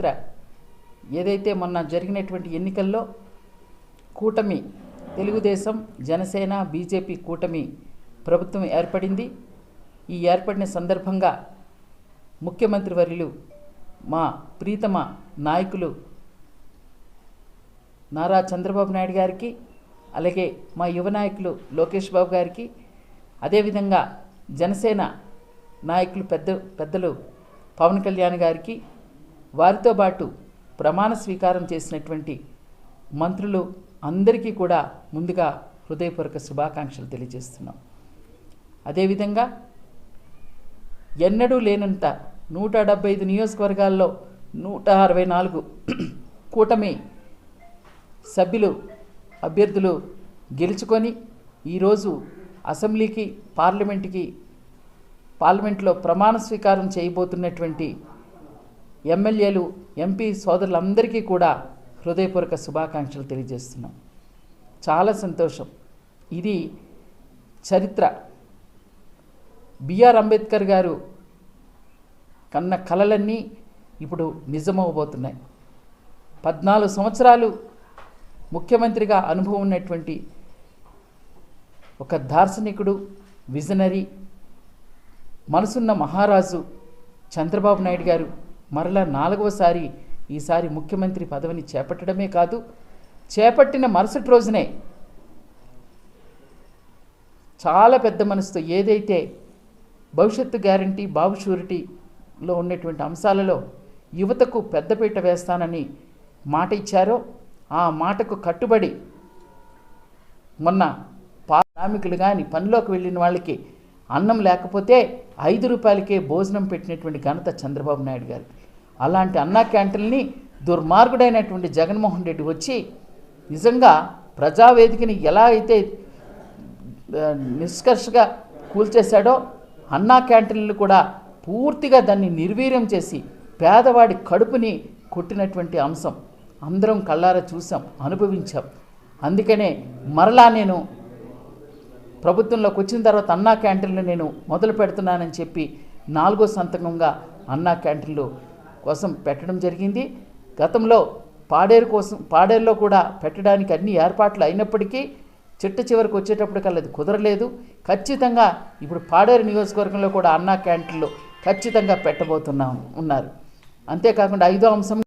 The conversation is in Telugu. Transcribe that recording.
చరిత్ర ఏదైతే మొన్న జరిగినటువంటి ఎన్నికల్లో కూటమి తెలుగుదేశం జనసేన బీజేపీ కూటమి ప్రభుత్వం ఏర్పడింది. ఈ ఏర్పడిన సందర్భంగా ముఖ్యమంత్రి వర్యులు మా ప్రీతమ నాయకులు నారా చంద్రబాబు నాయుడు గారికి అలాగే మా యువ నాయకులు లోకేష్ బాబు గారికి అదేవిధంగా జనసేన నాయకులు పెద్ద పెద్దలు పవన్ కళ్యాణ్ గారికి వారితో పాటు ప్రమాణ స్వీకారం చేసినటువంటి మంత్రులు అందరికీ కూడా ముందుగా హృదయపూర్వక శుభాకాంక్షలు తెలియజేస్తున్నాం. అదేవిధంగా ఎన్నడూ లేనంత నూట డెబ్బై ఐదు నియోజకవర్గాల్లో నూట అరవై నాలుగు కూటమి సభ్యులు అభ్యర్థులు గెలుచుకొని ఈరోజు అసెంబ్లీకి పార్లమెంట్కి పార్లమెంట్లో ప్రమాణ స్వీకారం చేయబోతున్నటువంటి ఎమ్మెల్యేలు ఎంపీ సోదరులందరికీ కూడా హృదయపూర్వక శుభాకాంక్షలు తెలియజేస్తున్నాం. చాలా సంతోషం. ఇది చరిత్ర. బిఆర్ అంబేద్కర్ గారు కన్న కలలన్నీ ఇప్పుడు నిజమవబోతున్నాయి. పద్నాలుగు సంవత్సరాలు ముఖ్యమంత్రిగా అనుభవం ఉన్నటువంటి ఒక దార్శనికుడు విజనరీ మనసున్న మహారాజు చంద్రబాబు నాయుడు గారు మరలా నాలుగవసారి ఈసారి ముఖ్యమంత్రి పదవిని చేపట్టడమే కాదు చేపట్టిన మరుసటి రోజునే చాలా పెద్ద మనసుతో ఏదైతే భవిష్యత్తు గ్యారంటీ బాబు షూరిటీలో ఉన్నటువంటి అంశాలలో యువతకు పెద్దపీట వేస్తానని మాట ఇచ్చారో ఆ మాటకు కట్టుబడి మొన్న పారామికులు కానీ పనిలోకి వెళ్ళిన వాళ్ళకి అన్నం లేకపోతే ఐదు రూపాయలకే భోజనం పెట్టినటువంటి ఘనత చంద్రబాబు నాయుడు గారికి అలాంటి అన్నా క్యాంటీన్ని దుర్మార్గుడైనటువంటి జగన్మోహన్ రెడ్డి వచ్చి నిజంగా ప్రజావేదికని ఎలా అయితే నిష్కర్షగా కూల్చేశాడో అన్నా క్యాంటీన్లు కూడా పూర్తిగా దాన్ని నిర్వీర్యం చేసి పేదవాడి కడుపుని కొట్టినటువంటి అంశం అందరం కళ్ళారా చూసాం అనుభవించాం. అందుకనే మరలా నేను ప్రభుత్వంలోకి వచ్చిన తర్వాత అన్నా క్యాంటీన్లు నేను మొదలు పెడుతున్నానని చెప్పి నాలుగో సంతకంగా అన్నా క్యాంటీన్లు కోసం పెట్టడం జరిగింది. గతంలో పాడేరు కోసం పాడేరులో కూడా పెట్టడానికి అన్ని ఏర్పాట్లు అయినప్పటికీ చిట్ట చివరికి వచ్చేటప్పటికల్లా అది కుదరలేదు. ఖచ్చితంగా ఇప్పుడు పాడేరు నియోజకవర్గంలో కూడా అన్నా క్యాంటీన్లు ఖచ్చితంగా పెట్టబోతున్నాం ఉన్నారు. అంతేకాకుండా ఐదో అంశం